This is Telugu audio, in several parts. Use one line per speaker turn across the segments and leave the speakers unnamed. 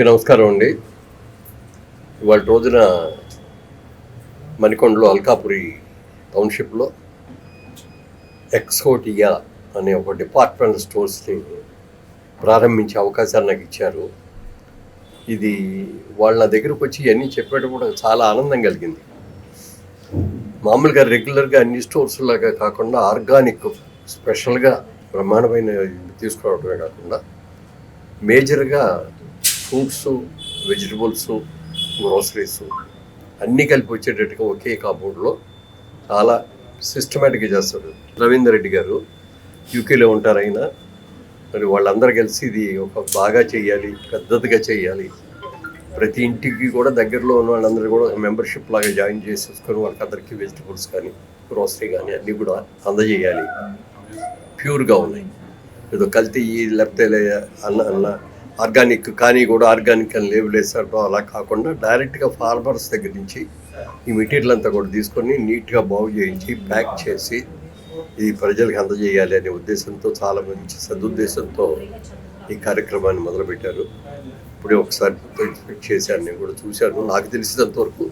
అందరికీ నమస్కారం అండి. ఇవాళ రోజున మణికొండలో అల్కాపురి టౌన్షిప్లో ఎక్స్కోటియా అనే ఒక డిపార్ట్మెంట్ స్టోర్స్ని ప్రారంభించే అవకాశాన్ని నాకు ఇచ్చారు. ఇది వాళ్ళ నా దగ్గరకు వచ్చి ఇవన్నీ చెప్పేటప్పుడు చాలా ఆనందం కలిగింది. మామూలుగా రెగ్యులర్గా అన్ని స్టోర్స్ లాగా కాకుండా ఆర్గానిక్ స్పెషల్గా బ్రహ్మాండమైన తీసుకురావడమే కాకుండా మేజర్గా ఫ్రూట్స్ వెజిటబుల్స్ గ్రోసరీస్ అన్నీ కలిపి వచ్చేటట్టుగా ఒకే కాంపౌండ్లో చాలా సిస్టమేటిక్గా చేస్తారు. రవీందర్ రెడ్డి గారు యూకేలో ఉంటారు ఆయన. మరి వాళ్ళందరూ కలిసి ఇది ఒక బాగా చేయాలి పెద్దదిగా చేయాలి. ప్రతి ఇంటికి కూడా దగ్గరలో ఉన్న వాళ్ళందరూ కూడా మెంబర్షిప్ లాగా జాయిన్ చేసేసుకొని వాళ్ళకందరికీ వెజిటబుల్స్ కానీ గ్రోసరీ కానీ అన్నీ కూడా అందజేయాలి. ప్యూర్గా ఉన్నాయి. ఏదో కల్తీ లేకపోతే అన్న అన్న ఆర్గానిక్ కానీ కూడా ఆర్గానిక్ అని లేబుల్ వేసాడో అలా కాకుండా డైరెక్ట్గా ఫార్మర్స్ దగ్గర నుంచి ఈ మెటీరియల్ అంతా కూడా తీసుకొని నీట్గా బాగు చేయించి ప్యాక్ చేసి ఇది ప్రజలకు అందజేయాలి అనే ఉద్దేశంతో చాలా మంచి సదుద్దేశంతో ఈ కార్యక్రమాన్ని మొదలుపెట్టారు. ఇప్పుడే ఒకసారి ఇన్స్పెక్ట్ చేశాను నేను కూడా చూశాను. నాకు తెలిసినంత వరకు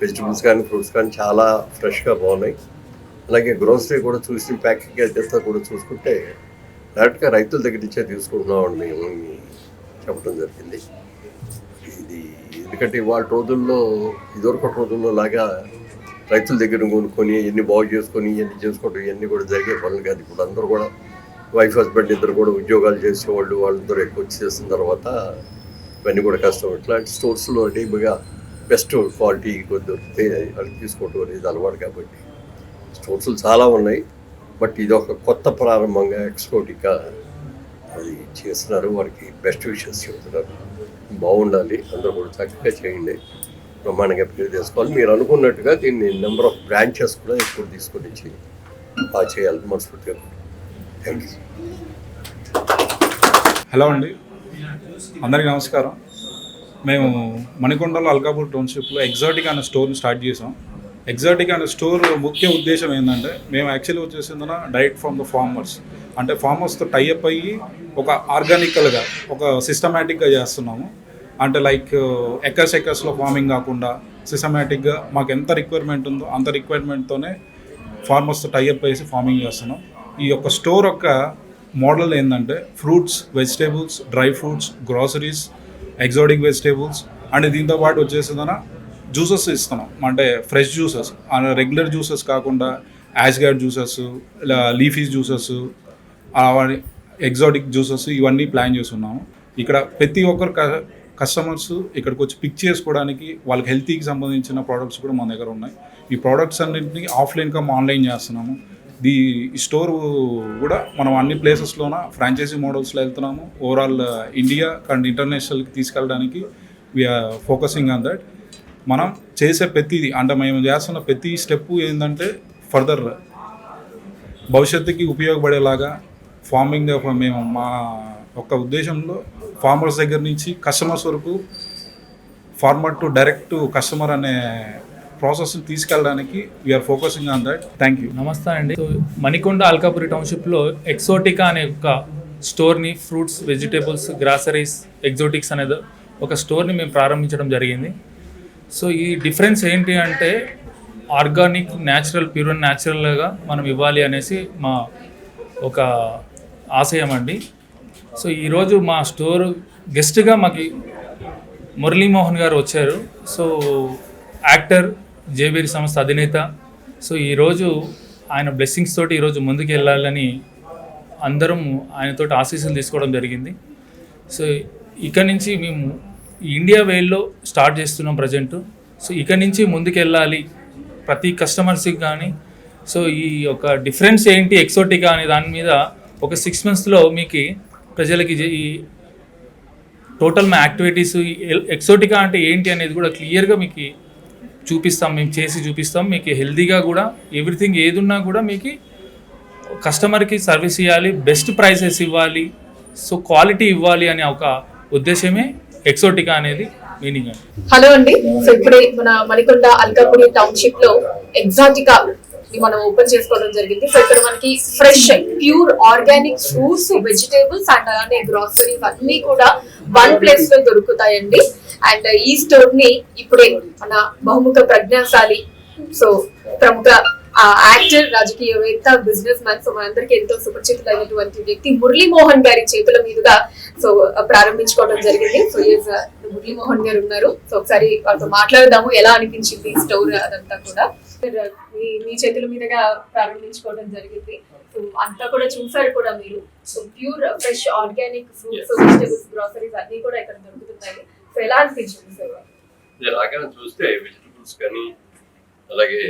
వెజిటబుల్స్ కానీ ఫ్రూట్స్ కానీ చాలా ఫ్రెష్గా బాగున్నాయి. అలాగే గ్రోసరీ కూడా చూసి ప్యాకింగ్ అదంతా కూడా చూసుకుంటే డైరెక్ట్గా రైతుల దగ్గర నుంచే తీసుకుంటున్నామండి మేము చెప్పడం జరిగింది. ఇది ఎందుకంటే వాళ్ళ రోజుల్లో ఇదివరకు రోజుల్లో లాగా రైతుల దగ్గర కొనుక్కొని ఇవన్నీ బాగు చేసుకొని ఇవన్నీ చేసుకోవడం ఇవన్నీ కూడా జరిగే పనులు కాదు. ఇప్పుడు అందరూ కూడా వైఫ్ హస్బెండ్ ఇద్దరు కూడా ఉద్యోగాలు చేసేవాళ్ళు వాళ్ళందరూ ఎక్కువ చేసిన తర్వాత ఇవన్నీ కూడా కష్టం. ఇట్లాంటి స్టోర్స్లో డీప్గా బెస్ట్ క్వాలిటీ కొద్ది దొరికితే అది తీసుకోవడం అనేది అలవాటు కాబట్టి స్టోర్స్లు చాలా ఉన్నాయి. బట్ ఇది ఒక కొత్త ప్రారంభంగా ఎక్స్పోటికా అది చేస్తున్నారు. వారికి బెస్ట్ విషెస్ చెబుతున్నారు. బాగుండాలి. అందరూ కూడా చక్కగా చేయండి. బ్రహ్మాండంగా పేరు చేసుకోవాలి. మీరు అనుకున్నట్టుగా దీన్ని నెంబర్ ఆఫ్ బ్రాంచెస్ కూడా ఎక్కువ తీసుకొని ఇచ్చి బాగా చేయాలి మనస్ఫూర్తిగా థ్యాంక్ యూ
హలో అండి. అందరికీ నమస్కారం. మేము మణికొండలో అల్కాపూర్ టౌన్షిప్లో ఎగ్జాటిక్ అనే స్టోర్ని స్టార్ట్ చేసాం ఎగ్జాటిక్ అండ్ స్టోర్ ముఖ్య ఉద్దేశం ఏంటంటే మేము యాక్చువల్లీ వచ్చేసిందన డైట్ ఫ్రమ్ ద ఫార్మర్స్ అంటే ఫార్మర్స్తో టైఅప్ అయ్యి ఒక ఆర్గానికల్గా ఒక సిస్టమేటిక్గా చేస్తున్నాము. అంటే లైక్ ఎక్కర్స్ ఎక్కర్స్లో ఫార్మింగ్ కాకుండా సిస్టమేటిక్గా మాకు ఎంత రిక్వైర్మెంట్ ఉందో అంత రిక్వైర్మెంట్తోనే ఫార్మర్స్తో టైఅప్ వేసి ఫార్మింగ్ చేస్తున్నాం. ఈ యొక్క స్టోర్ యొక్క మోడల్ ఏంటంటే fruits vegetables dry fruits groceries exotic vegetables and దీంతో పాటు వచ్చేసిందన జ్యూసెస్ ఇస్తున్నాం. అంటే ఫ్రెష్ జ్యూసెస్. రెగ్యులర్ జ్యూసెస్ కాకుండా యాజ్గార్డ్ జ్యూసెస్ ఇలా లీఫీ జ్యూసెస్ ఎగ్జాటిక్ జ్యూసెస్ ఇవన్నీ ప్లాన్ చేస్తున్నాము. ఇక్కడ ప్రతి ఒక్కరు క- కస్టమర్స్ ఇక్కడికి వచ్చి పిక్ చేసుకోవడానికి వాళ్ళకి హెల్తీకి సంబంధించిన ప్రోడక్ట్స్ కూడా మన దగ్గర ఉన్నాయి. ఈ ప్రోడక్ట్స్ అన్నింటినీ ఆఫ్లైన్ కమ్ ఆన్లైన్ చేస్తున్నాము. ది స్టోర్ కూడా మనం అన్ని ప్లేసెస్లోన ఫ్రాంచైజీ మోడల్స్లో వెళ్తున్నాము. ఓవరాల్ ఇండియా అండ్ ఇంటర్నేషనల్కి తీసుకెళ్ళడానికి వీఆర్ ఫోకసింగ్ ఆన్ దట్ మనం చేసే ప్రతిది అంటే మేము చేస్తున్న ప్రతి స్టెప్ ఏంటంటే ఫర్దర్ భవిష్యత్తుకి ఉపయోగపడేలాగా ఫార్మింగ్ మేము మా ఒక్క ఉద్దేశంలో ఫార్మర్స్ దగ్గర నుంచి కస్టమర్స్ వరకు ఫార్మర్ టు డైరెక్ట్ కస్టమర్ అనే ప్రాసెస్ని తీసుకెళ్ళడానికి we're focusing on that thank you
నమస్తే అండి. సో మణికొండ అల్కాపురి టౌన్షిప్లో ఎక్సోటికా అనే ఒక స్టోర్ని ఫ్రూట్స్ వెజిటేబుల్స్ గ్రాసరీస్ ఎగ్జోటిక్స్ అనేది ఒక స్టోర్ని మేము ప్రారంభించడం జరిగింది. సో ఈ డిఫరెన్స్ ఏంటి అంటే ఆర్గానిక్ న్యాచురల్ ప్యూర్ అండ్ న్యాచురల్గా మనం ఇవ్వాలి అనేసి మా ఒక ఆశయం అండి. సో ఈరోజు మా స్టోర్ గెస్ట్గా మాకు మురళీమోహన్ గారు వచ్చారు. సో యాక్టర్ జేబీరి సంస్థ అధినేత. సో ఈరోజు ఆయన బ్లెస్సింగ్స్ తోటి ఈరోజు ముందుకు వెళ్ళాలని అందరం ఆయనతో ఆశీస్సులు తీసుకోవడం జరిగింది. సో ఇక్కడి నుంచి మేము ఇండియా వేల్లో స్టార్ట్ చేస్తున్నాం ప్రజెంట్ సో ఇక నుంచి ముందుకెళ్ళాలి ప్రతి కస్టమర్స్కి కానీ సో ఈ యొక్క డిఫరెన్స్ ఏంటి ఎక్సోటికా అనే దాని మీద ఒక సిక్స్ మంత్స్లో మీకు ప్రజలకి ఈ టోటల్ మా యాక్టివిటీస్ ఎక్సోటికా అంటే ఏంటి అనేది కూడా క్లియర్గా మీకు చూపిస్తాం మేము చేసి చూపిస్తాం. మీకు హెల్తీగా కూడా ఎవ్రీథింగ్ ఏదున్నా కూడా మీకు కస్టమర్కి సర్వీస్ ఇవ్వాలి బెస్ట్ ప్రైసెస్ ఇవ్వాలి. సో క్వాలిటీ ఇవ్వాలి అనే ఒక ఉద్దేశమే ఎక్సోటికా అనేది మీనింగ్
హలో అండి. సో ఇప్పుడే మన మణికొండ అల్కాపురి టౌన్షిప్లో ఎగ్జాటికా
మనం ఓపెన్ చేసుకోవడం జరిగింది. సో ఇక్కడ మనకి fresh pure organic fruits vegetables and అలానే గ్రాసరీస్ అన్ని కూడా వన్ ప్లేస్లో దొరుకుతాయండి. అండ్ ఈ స్టోర్ని ఇప్పుడే మన బహుముఖ ప్రజ్ఞాశాలి సో ప్రముఖ యాక్టర్ రాజకీయవేత్త బిజినెస్ మ్యాన్ సో మనందరికీ ఎంతో సుపరిచితులైనటువంటి వ్యక్తి మురళీమోహన్ గారి చేతుల మీదుగా సో ప్రారంభించుకోవడం జరిగింది. సో ఈజ్ మురళీమోహన్ గారు ఉన్నారు. సో ఒకసారి వాళ్ళతో మాట్లాడదాము. ఎలా అనిపించింది స్టోర్ అదంతా కూడా? Sir, మీ మీ చేతుల మీదుగా ప్రారంభించుకోవడం జరిగింది. సో అంతా కూడా చూసారు కూడా మీరు. So pure fresh organic fruits vegetables groceries అన్ని కూడా ఇక్కడ దొరుకుతున్నాయి. సో ఎలా అనిపించింది సార్
చూస్తే వెజిటబుల్స్ కానీ అలాగే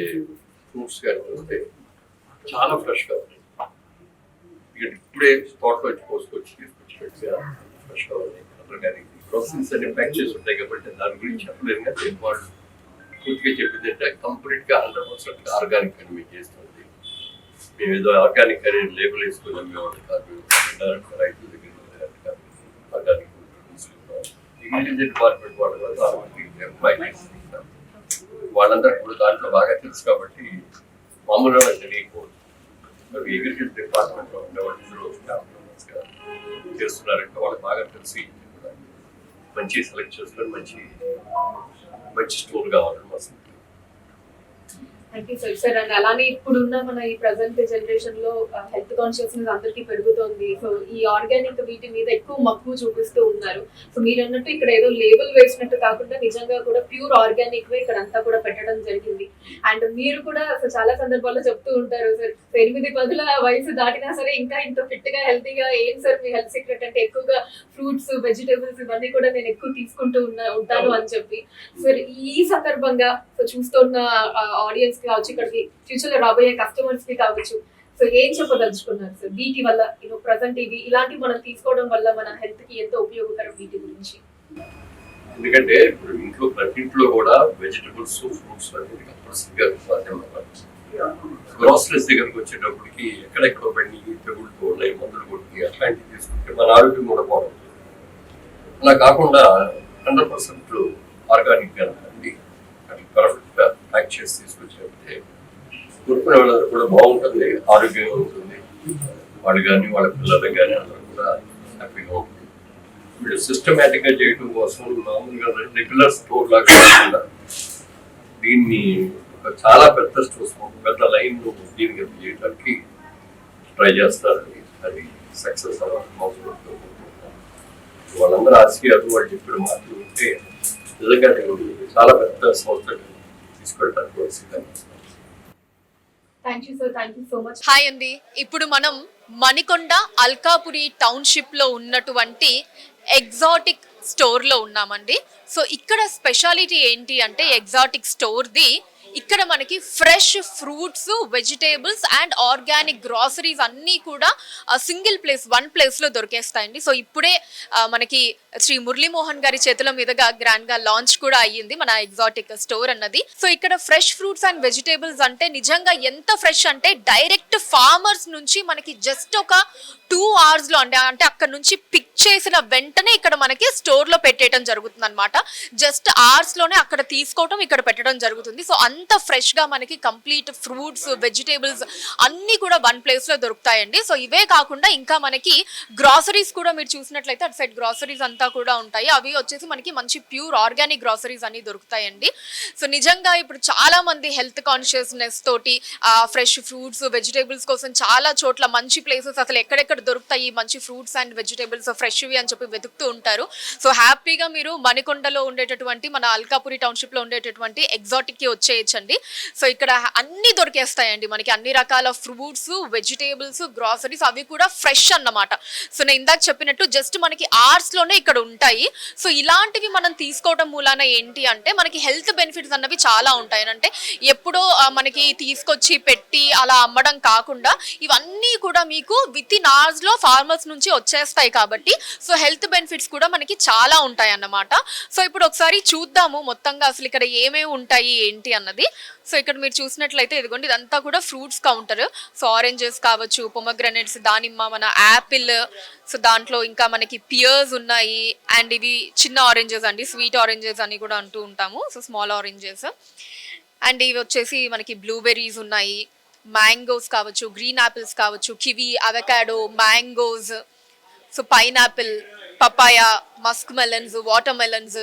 ఫ్రూట్స్ కానీ చూస్తే చాలా ఫ్రెష్గా ఉన్నాయి ఇప్పుడే తోటలో వచ్చి కోసుకొచ్చి తీసుకొచ్చినట్టుగా ఫ్రెష్గా ఉన్నాయి ఆర్గానిక్ గ్రోసరీస్ అన్ని ప్యాక్ చేసి ఉంటాయి కాబట్టి దాని గురించి చెప్పలేను కానీ వాళ్ళు పూర్తిగా చెప్పింది అంటే కంప్లీట్గా హండ్రెడ్ పర్సెంట్ ఆర్గానిక్ అని మేము చేస్తుంది. మేము ఏదో ఆర్గానిక్ అనే లేబుల్ వేసుకున్నాం మేము అంటే కాదు. డైరెక్ట్ రైతుల దగ్గర ఆర్గానిక్ ఇంగ్లీష్ డిపార్ట్మెంట్ వాళ్ళు కూడా వాళ్ళందరూ కూడా దాంట్లో బాగా తెలుసు కాబట్టి మామూలుగా వాళ్ళకి తెలియకపోవచ్చు. మరి అగ్రికల్చర్ డిపార్ట్మెంట్లో ఉండే వాళ్ళు చేస్తున్నారంటే వాళ్ళకి బాగా తెలిసి మంచి సెలెక్ట్ చేసుకొని మంచి మంచి స్టోర్ కావాలని మా
థ్యాంక్ సార్ సార్ అండ్ అలానే ఇప్పుడున్న మన ఈ ప్రజెంట్ జనరేషన్లో హెల్త్ కాన్షియస్నెస్ అందరికీ పెరుగుతోంది. సో ఈ ఆర్గానిక్ వీటి మీద ఎక్కువ మక్కువ చూపిస్తూ ఉన్నారు. సో మీరు అన్నట్టు ఇక్కడ ఏదో లేబుల్ వేసినట్టు కాకుండా నిజంగా కూడా ప్యూర్ ఆర్గానిక్ వే ఇక్కడ అంతా కూడా పెట్టడం జరిగింది. అండ్ మీరు కూడా చాలా సందర్భాల్లో చెప్తూ ఉంటారు సార్ ఎనిమిది పదుల వయసు దాటినా సరే ఇంకా ఇంత ఫిట్గా హెల్తీగా ఏం సార్ మీ హెల్త్ సీక్రెట్ అంటే ఎక్కువగా ఫ్రూట్స్ వెజిటేబుల్స్ ఇవన్నీ కూడా నేను ఎక్కువ తీసుకుంటూ ఉన్నా ఉంటాను అని చెప్పి. సార్ ఈ సందర్భంగా చూస్తున్న ఆడియన్స్కి కావచ్చు ఇక్కడికి ఫ్యూచర్లో రాబోయే కస్టమర్స్కి కావచ్చు. సో ఏం చెప్పదలుచుకున్నారు సార్ వీటి వల్ల యూనో ప్రజెంట్ ఇవి ఇలాంటివి మనం తీసుకోవడం వల్ల మన హెల్త్కి ఎంతో ఉపయోగకరం వీటి గురించి.
ఎందుకంటే ఇప్పుడు ఇంట్లో ప్రతి ఇంట్లో కూడా వెజిటబుల్స్ ఫ్రూట్స్ అనేది కంపల్సరీగా గ్రాసరీస్ దగ్గరకు దగ్గరికి వచ్చేటప్పటికి ఎక్కడెక్కడ పడి తెగుళ్ళు ఉన్నాయి మందులు కొట్టి అట్లాంటివి తీసుకుంటే మన ఆరోగ్యం కూడా బాగుంటుంది. అలా కాకుండా హండ్రెడ్ పర్సెంట్ ఆర్గానిక్గా అండి అట్లా పర్ఫెక్ట్గా ప్యాక్ చేసి తీసుకొచ్చినట్టే కొనుక్కునే వాళ్ళందరూ కూడా బాగుంటుంది ఆరోగ్యంగా ఉంటుంది. వాళ్ళు కానీ వాళ్ళ పిల్లలకు కానీ అందరూ కూడా హ్యాపీగా ఉంటుంది. వీళ్ళు సిస్టమేటిక్గా చేయడం కోసం మామూలుగా రెగ్యులర్ స్టోర్ లాగా కాకుండా దీన్ని ఒక చాలా పెద్ద స్టోర్స్ ఒక పెద్ద లైన్ దీనికి చేయడానికి ట్రై చేస్తారని అది సక్సెస్ అవ్వాలి వాళ్ళందరూ ఆశీర్వాదం వాళ్ళు చెప్పిన మాటలు ఉంటే నిజంగా చాలా పెద్ద సంస్థ తీసుకెళ్ళడానికి
thank you thank you so much
hi అండి ఇప్పుడు మనం మణికొండ అల్కాపురి టౌన్షిప్లో ఉన్నటువంటి ఎగ్జాటిక్ స్టోర్లో ఉన్నామండి. సో ఇక్కడ స్పెషాలిటీ ఏంటి అంటే ఎగ్జాటిక్ స్టోర్ది ఇక్కడ మనకి fresh fruits vegetables and organic groceries అన్నీ కూడా సింగిల్ ప్లేస్ వన్ ప్లేస్లో దొరికేస్తాయండి. సో ఇప్పుడే మనకి శ్రీ మురళీమోహన్ గారి చేతుల మీదుగా గ్రాండ్గా లాంచ్ కూడా అయ్యింది మన ఎగ్జాటిక్ స్టోర్ అన్నది. సో ఇక్కడ ఫ్రెష్ ఫ్రూట్స్ అండ్ వెజిటేబుల్స్ అంటే నిజంగా ఎంత ఫ్రెష్ అంటే డైరెక్ట్ ఫార్మర్స్ నుంచి మనకి జస్ట్ ఒక టూ అవర్స్లో అంటే అంటే అక్కడ నుంచి పిక్ చేసిన వెంటనే ఇక్కడ మనకి స్టోర్లో పెట్టేయడం జరుగుతుంది అనమాట జస్ట్ అవర్స్లోనే అక్కడ తీసుకోవటం ఇక్కడ పెట్టడం జరుగుతుంది. సో అంత ఫ్రెష్గా మనకి కంప్లీట్ ఫ్రూట్స్ వెజిటేబుల్స్ అన్ని కూడా వన్ ప్లేస్లో దొరుకుతాయండి. సో ఇవే కాకుండా ఇంకా మనకి గ్రాసరీస్ కూడా మీరు చూసినట్లయితే అటు సైడ్ గ్రాసరీస్ అంతా కూడా ఉంటాయి. అవి వచ్చేసి మనకి మంచి ప్యూర్ ఆర్గానిక్ గ్రాసరీస్ అన్ని దొరుకుతాయండి. సో నిజంగా ఇప్పుడు చాలా మంది హెల్త్ కాన్షియస్నెస్ తోటి ఫ్రెష్ ఫ్రూట్స్ వెజిటేబుల్స్ కోసం చాలా చోట్ల మంచి ప్లేసెస్ అసలు ఎక్కడెక్కడ దొరుకుతాయి మంచి ఫ్రూట్స్ అండ్ వెజిటేబుల్స్ ఫ్రెష్వి అని చెప్పి వెతుకుతూ ఉంటారు. సో హ్యాపీగా మీరు మణికొండలో ఉండేటటువంటి మన అల్కాపురి టౌన్షిప్లో ఉండేటటువంటి ఎగ్జాటిక్కి గమనించండి. సో ఇక్కడ అన్ని దొరికేస్తాయండి మనకి అన్ని రకాల ఫ్రూట్స్ వెజిటేబుల్స్ గ్రాసరీస్ అవి కూడా ఫ్రెష్ అన్నమాట. సో నేను ఇందాక చెప్పినట్టు జస్ట్ మనకి ఆర్స్లోనే ఇక్కడ ఉంటాయి. సో ఇలాంటివి మనం తీసుకోవడం మూలాన ఏంటి అంటే మనకి హెల్త్ బెనిఫిట్స్ అన్నవి చాలా ఉంటాయి. అంటే ఎప్పుడో మనకి తీసుకొచ్చి పెట్టి అలా అమ్మడం కాకుండా ఇవన్నీ కూడా మీకు విత్ ఇన్ ఆర్స్లో ఫార్మర్స్ నుంచి వచ్చేస్తాయి కాబట్టి సో హెల్త్ బెనిఫిట్స్ కూడా మనకి చాలా ఉంటాయి అన్నమాట. సో ఇప్పుడు ఒకసారి చూద్దాము మొత్తంగా అసలు ఇక్కడ ఏమేమి ఉంటాయి ఏంటి అన్నది. సో ఇక్కడ మీరు చూసినట్లయితే ఇదిగోండి ఇదంతా కూడా ఫ్రూట్స్ కౌంటర్. సో ఆరెంజెస్ కావచ్చు పొమగ్రనేట్స్ దానిమ్మ మన యాపిల్ సో దాంట్లో ఇంకా మనకి పియర్స్ ఉన్నాయి. అండ్ ఇవి చిన్న ఆరెంజెస్ అండి స్వీట్ ఆరెంజెస్ అని కూడా అంటూ ఉంటాము. సో స్మాల్ ఆరెంజెస్ అండ్ ఇవి వచ్చేసి మనకి బ్లూబెర్రీస్ ఉన్నాయి. మ్యాంగోస్ కావచ్చు గ్రీన్ యాపిల్స్ కావచ్చు kiwi avocado mangoes so pineapple papaya musk melons water melons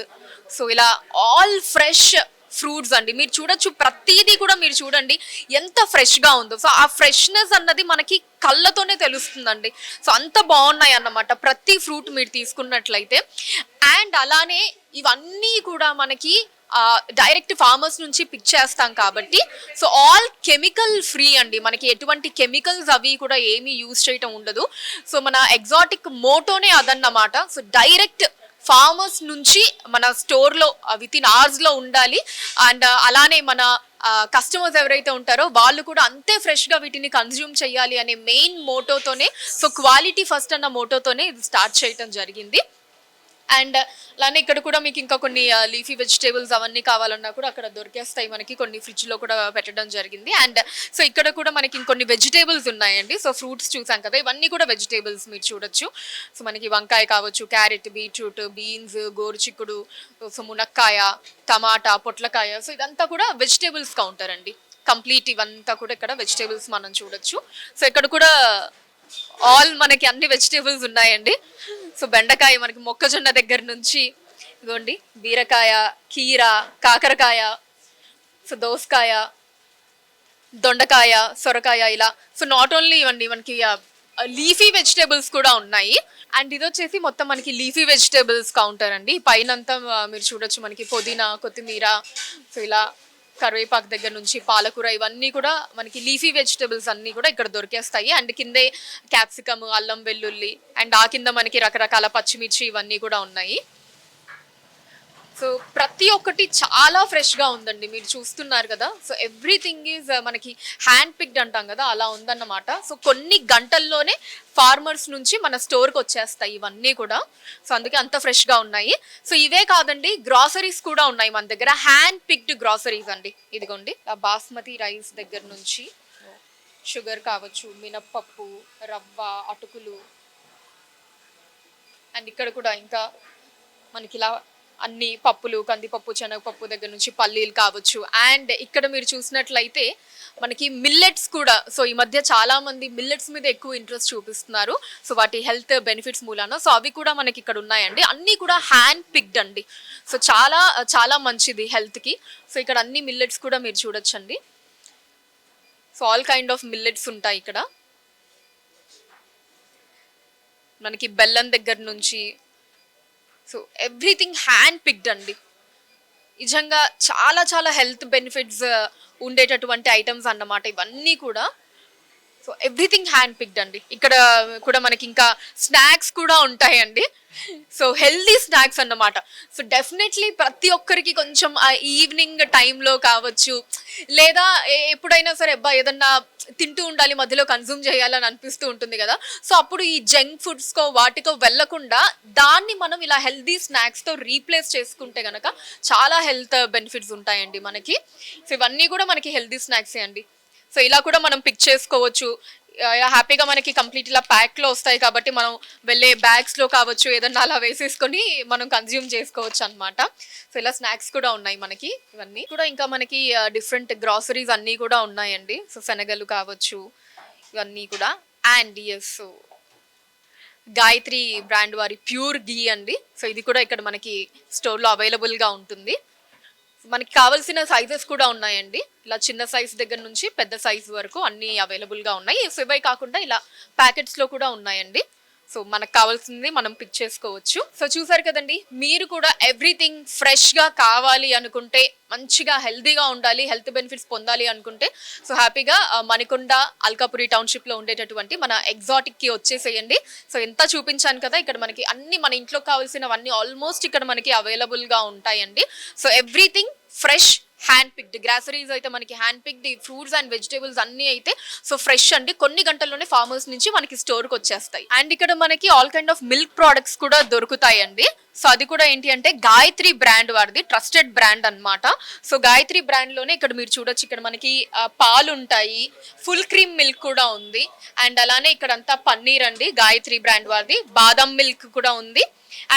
so ఇలా ఆల్ ఫ్రెష్ ఫ్రూట్స్ అండి. మీరు చూడొచ్చు ప్రతిదీ కూడా మీరు చూడండి ఎంత ఫ్రెష్గా ఉందో. సో ఆ ఫ్రెష్నెస్ అన్నది మనకి కళ్ళతోనే తెలుస్తుందండి. సో అంత బాగున్నాయి అన్నమాట ప్రతి ఫ్రూట్ మీరు తీసుకున్నట్లయితే. అండ్ అలానే ఇవన్నీ కూడా మనకి డైరెక్ట్ ఫార్మర్స్ నుంచి పిక్ చేస్తాం కాబట్టి. సో ఆల్ కెమికల్ ఫ్రీ అండి. మనకి ఎటువంటి కెమికల్స్ అవి కూడా ఏమీ యూజ్ చేయటం ఉండదు. సో మన ఎగ్జాటిక్ మోటోనే అదన్నమాట. సో డైరెక్ట్ ఫార్మర్స్ నుంచి మన స్టోర్లో విత్ ఇన్ అవర్స్లో ఉండాలి. అండ్ అలానే మన కస్టమర్స్ ఎవరైతే ఉంటారో వాళ్ళు కూడా అంతే ఫ్రెష్గా వీటిని కన్జ్యూమ్ చేయాలి అనే మెయిన్ మోటోతోనే సో క్వాలిటీ ఫస్ట్ అన్న మోటోతోనే ఇది స్టార్ట్ చేయటం జరిగింది. అండ్ అలానే ఇక్కడ కూడా మీకు ఇంకా కొన్ని లీఫీ వెజిటేబుల్స్ అవన్నీ కావాలన్నా కూడా అక్కడ దొరికేస్తాయి మనకి. కొన్ని ఫ్రిడ్జ్లో కూడా పెట్టడం జరిగింది. అండ్ సో ఇక్కడ కూడా మనకి ఇంకొన్ని వెజిటేబుల్స్ ఉన్నాయండి. సో ఫ్రూట్స్ చూసాం కదా ఇవన్నీ కూడా వెజిటేబుల్స్ మీరు చూడొచ్చు. సో మనకి వంకాయ కావచ్చు క్యారెట్ బీట్రూట్ బీన్స్ గోరుచిక్కుడు సో మునక్కాయ టమాటా పొట్లకాయ. సో ఇదంతా కూడా వెజిటేబుల్స్ కౌంటర్ అండి. కంప్లీట్ ఇవంతా కూడా ఇక్కడ వెజిటేబుల్స్ మనం చూడొచ్చు. సో ఇక్కడ కూడా ఆల్ మనకి అన్ని వెజిటేబుల్స్ ఉన్నాయండి. సో బెండకాయ మనకి మొక్కజొన్న దగ్గర నుంచి ఇదిగోండి బీరకాయ కీర కాకరకాయ సో దోసకాయ దొండకాయ సొరకాయ ఇలా. సో నాట్ ఓన్లీ ఇవ్వండి మనకి లీఫీ వెజిటేబుల్స్ కూడా ఉన్నాయి. అండ్ ఇది వచ్చేసి మొత్తం మనకి లీఫీ వెజిటేబుల్స్ కౌంటర్ అండి. పైన అంతా మీరు చూడొచ్చు మనకి పుదీనా కొత్తిమీర సో ఇలా కరివేపాకు దగ్గర నుంచి పాలకూర ఇవన్నీ కూడా మనకి లీఫీ వెజిటేబుల్స్ అన్నీ కూడా ఇక్కడ దొరికేస్తాయి. అండ్ కిందే క్యాప్సికమ్ అల్లం వెల్లుల్లి అండ్ ఆ కింద మనకి రకరకాల పచ్చిమిర్చి ఇవన్నీ కూడా ఉన్నాయి. సో ప్రతి ఒక్కటి చాలా ఫ్రెష్గా ఉందండి. మీరు చూస్తున్నారు కదా? సో ఎవ్రీథింగ్ ఈజ్ uh, మనకి హ్యాండ్ పిక్డ్ అంటాం కదా? అలా ఉందన్నమాట. సో కొన్ని గంటల్లోనే ఫార్మర్స్ నుంచి మన స్టోర్కి వచ్చేస్తాయి ఇవన్నీ కూడా. సో అందుకే అంత ఫ్రెష్గా ఉన్నాయి. సో ఇవే కాదండి గ్రాసరీస్ కూడా ఉన్నాయి మన దగ్గర. హ్యాండ్ పిక్డ్ గ్రాసరీస్ అండి. ఇదిగోండి ఆ బాస్మతి రైస్ దగ్గర నుంచి షుగర్ కావచ్చు మినప్పప్పు రవ్వ అటుకులు. అండ్ ఇక్కడ కూడా ఇంకా మనకి ఇలా అన్ని పప్పులు కందిపప్పు శనగపప్పు దగ్గర నుంచి పల్లీలు కావచ్చు. అండ్ ఇక్కడ మీరు చూసినట్లయితే మనకి మిల్లెట్స్ కూడా సో ఈ మధ్య చాలా మంది మిల్లెట్స్ మీద ఎక్కువ ఇంట్రెస్ట్ చూపిస్తున్నారు. సో వాటి హెల్త్ బెనిఫిట్స్ మూలాన సో అవి కూడా మనకి ఇక్కడ ఉన్నాయండి. అన్నీ కూడా హ్యాండ్ పిక్డ్ అండి. సో చాలా చాలా మంచిది హెల్త్కి సో ఇక్కడ అన్ని మిల్లెట్స్ కూడా మీరు చూడొచ్చండి. So all kind of millets ఉంటాయి ఇక్కడ. మనకి బెల్లం దగ్గర నుంచి సో ఎవ్రీథింగ్ హ్యాండ్ పిక్డ్ అండి. నిజంగా చాలా చాలా హెల్త్ బెనిఫిట్స్ uh, ఉండేటటువంటి ఐటమ్స్ అన్నమాట ఇవన్నీ కూడా. సో ఎవ్రీథింగ్ హ్యాండ్ పిక్డ్ అండి. ఇక్కడ కూడా మనకి ఇంకా స్నాక్స్ కూడా ఉంటాయండి. సో హెల్దీ స్నాక్స్ అన్నమాట. సో డెఫినెట్లీ ప్రతి ఒక్కరికి కొంచెం ఆ ఈవినింగ్ టైంలో కావచ్చు. లేదా ఎప్పుడైనా సరే అబ్బా ఏదన్నా తింటూ ఉండాలి మధ్యలో కన్జ్యూమ్ చేయాలని అనిపిస్తూ ఉంటుంది కదా. సో అప్పుడు ఈ జంక్ ఫుడ్స్కో వాటికో వెళ్ళకుండా దాన్ని మనం ఇలా హెల్దీ స్నాక్స్తో రీప్లేస్ చేసుకుంటే కనుక చాలా హెల్త్ బెనిఫిట్స్ ఉంటాయండి మనకి. సో ఇవన్నీ కూడా మనకి హెల్దీ స్నాక్సే అండి. సో ఇలా కూడా మనం పిక్ చేసుకోవచ్చు. హ్యాపీగా మనకి కంప్లీట్ ఇలా ప్యాక్లో వస్తాయి కాబట్టి మనం వెళ్ళే బ్యాగ్స్లో కావచ్చు ఏదన్నా అలా వేసేసుకొని మనం కన్జ్యూమ్ చేసుకోవచ్చు అన్నమాట. సో ఇలా స్నాక్స్ కూడా ఉన్నాయి మనకి ఇవన్నీ. కూడా ఇంకా మనకి డిఫరెంట్ గ్రాసరీస్ అన్నీ కూడా ఉన్నాయండి. సో శనగలు కావచ్చు ఇవన్నీ కూడా. అండ్ ఎస్ గాయత్రి బ్రాండ్ వారి ప్యూర్ ఘీ అండి. సో ఇది కూడా ఇక్కడ మనకి స్టోర్లో అవైలబుల్గా ఉంటుంది. మనకి కావాల్సిన సైజెస్ కూడా ఉన్నాయండి. ఇలా చిన్న సైజ్ దగ్గర నుంచి పెద్ద సైజ్ వరకు అన్నీ అవైలబుల్గా ఉన్నాయి. సో ఇవే కాకుండా ఇలా ప్యాకెట్స్లో కూడా ఉన్నాయండి. సో మనకు కావాల్సింది మనం పిక్ చేసుకోవచ్చు. సో చూసారు కదండి మీరు కూడా ఎవ్రీథింగ్ ఫ్రెష్గా కావాలి అనుకుంటే మంచిగా హెల్తీగా ఉండాలి హెల్త్ బెనిఫిట్స్ పొందాలి అనుకుంటే సో హ్యాపీగా మణికొండ అల్కాపురి టౌన్షిప్లో ఉండేటటువంటి మన ఎగ్జాటిక్కి వచ్చేసేయండి. సో ఎంత చూపించాను కదా ఇక్కడ మనకి అన్ని మన ఇంట్లో కావాల్సినవన్నీ ఆల్మోస్ట్ ఇక్కడ మనకి అవైలబుల్గా ఉంటాయండి. So everything fresh hand picked groceries అయితే మనకి hand picked fruits and vegetables అన్నీ అయితే సో ఫ్రెష్ అండి. కొన్ని గంటల్లోనే ఫార్మర్స్ నుంచి మనకి స్టోర్కి వచ్చేస్తాయి. అండ్ ఇక్కడ మనకి all kind of milk products కూడా దొరుకుతాయి అండి సో అది కూడా ఏంటి అంటే గాయత్రి బ్రాండ్ వారిది ట్రస్టెడ్ బ్రాండ్ అన్నమాట. సో గాయత్రి బ్రాండ్లోనే ఇక్కడ మీరు చూడొచ్చు ఇక్కడ మనకి పాలు ఉంటాయి ఫుల్ క్రీమ్ మిల్క్ కూడా ఉంది. అండ్ అలానే ఇక్కడంతా పన్నీర్ అండి గాయత్రి బ్రాండ్ వారిది బాదం మిల్క్ కూడా ఉంది.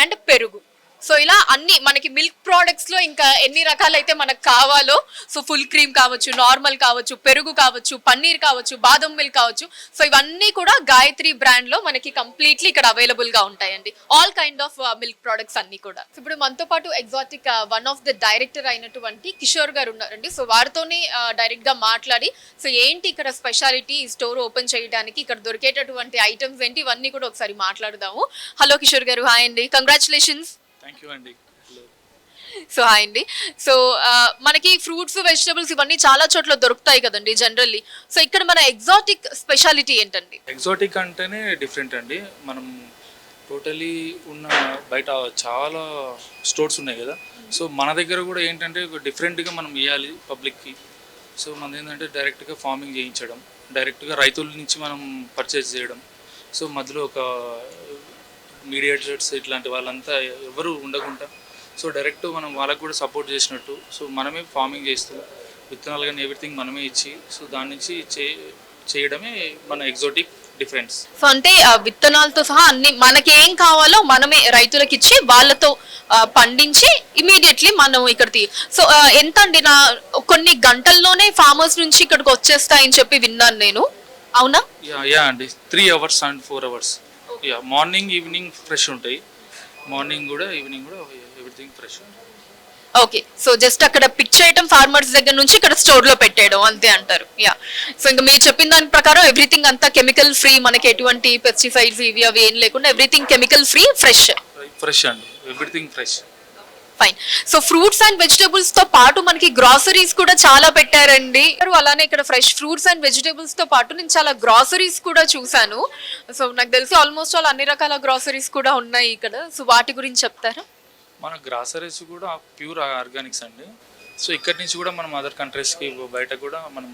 అండ్ పెరుగు. సో ఇలా అన్ని మనకి మిల్క్ ప్రోడక్ట్స్లో ఇంకా ఎన్ని రకాలైతే మనకు కావాలో సో ఫుల్ క్రీమ్ కావచ్చు నార్మల్ కావచ్చు పెరుగు కావచ్చు పన్నీర్ కావచ్చు బాదం మిల్క్ కావచ్చు సో ఇవన్నీ కూడా గాయత్రి బ్రాండ్లో మనకి కంప్లీట్లీ ఇక్కడ అవైలబుల్గా ఉంటాయండి. All kind of milk products అన్ని కూడా. ఇప్పుడు మనతో పాటు exotic one of the director అయినటువంటి కిషోర్ గారు ఉన్నారండి. సో వారితోనే uh, డైరెక్ట్గా మాట్లాడి సో ఏంటి ఇక్కడ స్పెషాలిటీ ఈ స్టోర్ ఓపెన్ చేయడానికి ఇక్కడ దొరికేటటువంటి ఐటమ్స్ ఏంటి ఇవన్నీ కూడా ఒకసారి మాట్లాడదాము. హలో కిషోర్ గారు హాయ్ అండి. కంగ్రాచులేషన్స్
థ్యాంక్ యూ అండి
సో హాయ్ అండి. సో మనకి ఫ్రూట్స్ వెజిటబుల్స్ ఇవన్నీ చాలా చోట్ల దొరుకుతాయి కదండి జనరల్లీ. సో ఇక్కడ మన ఎగ్జాటిక్ స్పెషాలిటీ ఏంటండి?
ఎగ్జాటిక్ అంటేనే డిఫరెంట్ అండి. మనం టోటలీ ఉన్న బయట చాలా స్టోర్స్ ఉన్నాయి కదా. సో మన దగ్గర కూడా ఏంటంటే డిఫరెంట్గా మనం ఇవ్వాలి పబ్లిక్కి. సో మన ఏంటంటే డైరెక్ట్గా ఫార్మింగ్ చేయించడం డైరెక్ట్గా రైతుల నుంచి మనం పర్చేస్ చేయడం. సో మధ్యలో ఒక మీడియేటర్స్ ఇట్లాంటి వాళ్ళంతా ఎవరు ఉండకుండా సో డైరెక్ట్ మనం వాళ్ళకు కూడా సపోర్ట్ చేసినట్టు సో మనమే ఫార్మింగ్ చేస్తూ విత్తనాలు కానీ ఎవ్రీథింగ్ మనమే ఇచ్చి సో దాని నుంచి చే చేయడమే మన ఎగ్జాటిక్ డిఫరెన్స్.
సో అంటే విత్తనాలతో సహా అన్ని మనకి ఏం కావాలో మనమే రైతులకు ఇచ్చి వాళ్ళతో పండించి ఇమీడియట్లీ మనం ఇక్కడ తీ సో ఎంత అండి నా కొన్ని గంటల్లోనే ఫార్మర్స్ నుంచి ఇక్కడికి వచ్చేస్తాయని చెప్పి విన్నాను నేను. అవునా?
యా యా అండి. Three hours and four hours yeah morning evening fresh ఉంటాయి. మార్నింగ్ కూడా ఈవినింగ్ కూడా everything fresh
okay so just అక్కడ పిక్ చేయటం ఫార్మర్స్ దగ్గర నుంచి ఇక్కడ స్టోర్లో పెట్టేయడం అంతే అంటారు. యా సో ఇంకా మీరు చెప్పిన దాని ప్రకారం ఎవ్రీథింగ్ అంతా కెమికల్ ఫ్రీ మనకి ఎటువంటి పెస్టిసైడ్స్ ఇవి అవి ఏం లేకుండా everything chemical free fresh
fresh అండి everything fresh
fine so fruits and వెజిటబుల్స్తో పాటు మనకి గ్రాసరీస్ కూడా చాలా పెట్టారండి. అలానే ఇక్కడ ఫ్రెష్ ఫ్రూట్స్ అండ్ వెజిటబుల్స్తో పాటు నేను చాలా గ్రాసరీస్ కూడా చూసాను సో నాకు తెలిసి ఆల్మోస్ట్ ఆల్ అన్ని రకాల గ్రాసరీస్ కూడా ఉన్నాయి ఇక్కడ. సో వాటి గురించి చెప్తారా?
మన గ్రాసరీస్ కూడా ప్యూర్ ఆర్గానిక్స్ అండి. సో ఇక్కడి నుంచి కూడా మనం అదర్ కంట్రీస్కి బయట కూడా మనం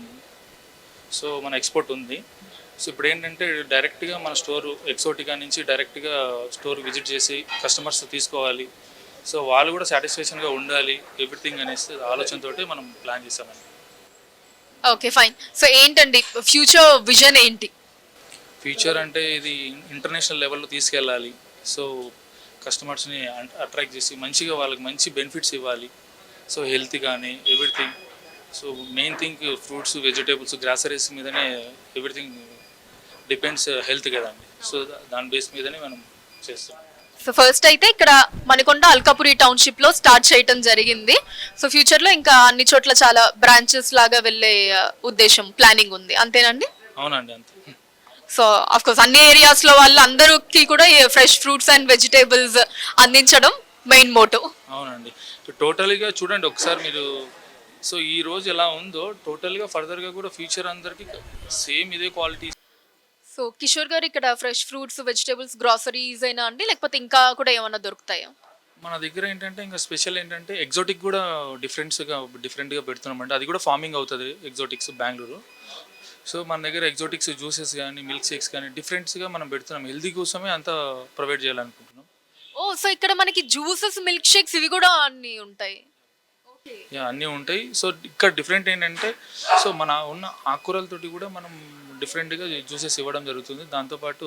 సో మన ఎక్స్పోర్ట్ ఉంది. సో ఇప్పుడు ఏంటంటే డైరెక్ట్గా మన స్టోర్ ఎక్సోటికా నుంచి డైరెక్ట్గా స్టోర్ విజిట్ చేసి కస్టమర్స్ తీసుకోవాలి. సో వాళ్ళు కూడా సాటిస్ఫాక్షన్గా ఉండాలి ఎవ్రీథింగ్ అనేసి ఆలోచనతోటి మనం ప్లాన్ చేసామండి
ఓకే ఫైన్ సో ఏంటండి? ఫ్యూచర్ విజన్ ఏంటి?
ఫ్యూచర్ అంటే ఇది ఇంటర్నేషనల్ లెవెల్లో తీసుకెళ్ళాలి. సో కస్టమర్స్ని అట్రాక్ట్ చేసి మంచిగా వాళ్ళకి మంచి బెనిఫిట్స్ ఇవ్వాలి. సో హెల్త్ కానీ everything so main thing fruits vegetables groceries మీదనే ఎవ్రీథింగ్ డిపెండ్స్ హెల్త్ కదండి. సో దాని బేస్ మీదనే మనం చేస్తాం.
సో ఫస్ట్ అయితే ఇక్కడ మనకొండ అల్కాపురి టౌన్షిప్లో స్టార్ట్ చేయటం జరిగింది. సో ఫ్యూచర్లో ఇంకా అన్ని చోట్ల చాలా బ్రాంచెస్ లాగా వెళ్ళే ఉద్దేశం ప్లానింగ్ ఉంది. అంతేనండి?
అవునండి అంతే.
సో అఫ్ కోర్స్ అన్ని ఏరియాస్లో వాళ్ళు అందరికి కూడా ఫ్రెష్ ఫ్రూట్స్ అండ్ వెజిటేబుల్స్ అందించడం మెయిన్ మోటో
అవునండి. టోటల్గా చూడండి ఒకసారి మీరు. సో ఈ రోజు ఎలా ఉందో టోటల్గా ఫర్దర్గా కూడా ఫ్యూచర్ అందరికీ సేమ్ ఇదే క్వాలిటీ
సో కిషోర్ గారు ఇక్కడ ఫ్రెష్ ఫ్రూట్స్ వెజిటేబుల్స్ గ్రాసరీస్ అయినా అండి? లేకపోతే ఇంకా కూడా ఏమైనా దొరుకుతాయా?
మన దగ్గర ఏంటంటే ఇంకా స్పెషల్ ఏంటంటే ఎగ్జాటిక్ కూడా డిఫరెంట్స్గా డిఫరెంట్గా పెడుతున్నామంటే అది కూడా ఫార్మింగ్ అవుతుంది ఎగ్జాటిక్స్ బెంగళూరు. సో మన దగ్గర ఎగ్జాటిక్స్ జ్యూసెస్ కానీ మిల్క్ షేక్స్ కానీ డిఫరెంట్స్గా మనం పెడుతున్నాం. హెల్తీ కోసమే అంతా ప్రొవైడ్ చేయాలనుకుంటున్నాం.
ఓ సో ఇక్కడ మనకి జ్యూసెస్ మిల్క్ షేక్స్ ఇవి కూడా అన్ని ఉంటాయి.
యా, అన్నీ ఉంటాయి. సో ఇక్కడ డిఫరెంట్ ఏంటంటే సో మన ఉన్న ఆకుకూరలతోటి కూడా మనం డిఫరెంట్గా జ్యూసెస్ ఇవ్వడం జరుగుతుంది. దాంతోపాటు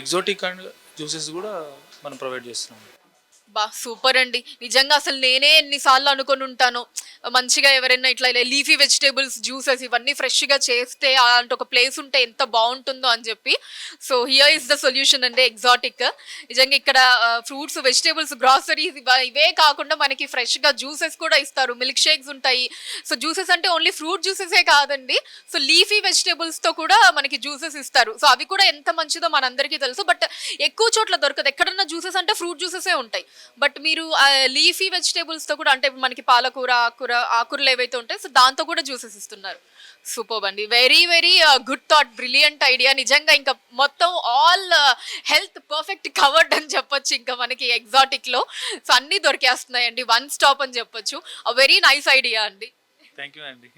ఎగ్జాటిక్ అండ్ జ్యూసెస్ కూడా మనం ప్రొవైడ్ చేస్తున్నాం.
బా సూపర్ అండి. నిజంగా అసలు నేనే ఎన్నిసార్లు అనుకొని ఉంటాను. మంచిగా ఎవరైనా ఇట్లా లీఫీ వెజిటేబుల్స్ జ్యూసెస్ ఇవన్నీ ఫ్రెష్గా చేస్తే అలాంటి ఒక ప్లేస్ ఉంటే ఎంత బాగుంటుందో అని చెప్పి. So here is the solution అండి ఎగ్జాటిక్ నిజంగా ఇక్కడ ఫ్రూట్స్ వెజిటేబుల్స్ గ్రాసరీస్ ఇవే కాకుండా మనకి ఫ్రెష్గా జ్యూసెస్ కూడా ఇస్తారు. మిల్క్ షేక్స్ ఉంటాయి. సో జ్యూసెస్ అంటే ఓన్లీ ఫ్రూట్ జ్యూసెసే కాదండి. సో లీఫీ వెజిటేబుల్స్తో కూడా మనకి జ్యూసెస్ ఇస్తారు. సో అవి కూడా ఎంత మంచిదో మనందరికీ తెలుసు. బట్ ఎక్కువ చోట్ల దొరకదు. ఎక్కడన్నా జ్యూసెస్ అంటే ఫ్రూట్ జ్యూసెసే ఉంటాయి. బట్ మీరు లీఫీ వెజిటేబుల్స్తో కూడా అంటే మనకి పాలకూర ఆకుకూర ఆకుకూరలు ఏవైతే ఉంటాయి సో దాంతో కూడా జ్యూసెస్ ఇస్తున్నారు. సూపర్ అండి. Very very good thought brilliant idea. నిజంగా ఇంకా మొత్తం ఆల్ హెల్త్ పర్ఫెక్ట్ కవర్డ్ అని చెప్పొచ్చు ఇంకా మనకి ఎగ్జాటిక్లో సో అన్నీ దొరికేస్తున్నాయండి. వన్ స్టాప్ అని చెప్పొచ్చు. వెరీ నైస్ ఐడియా అండి.
Thank you. అండి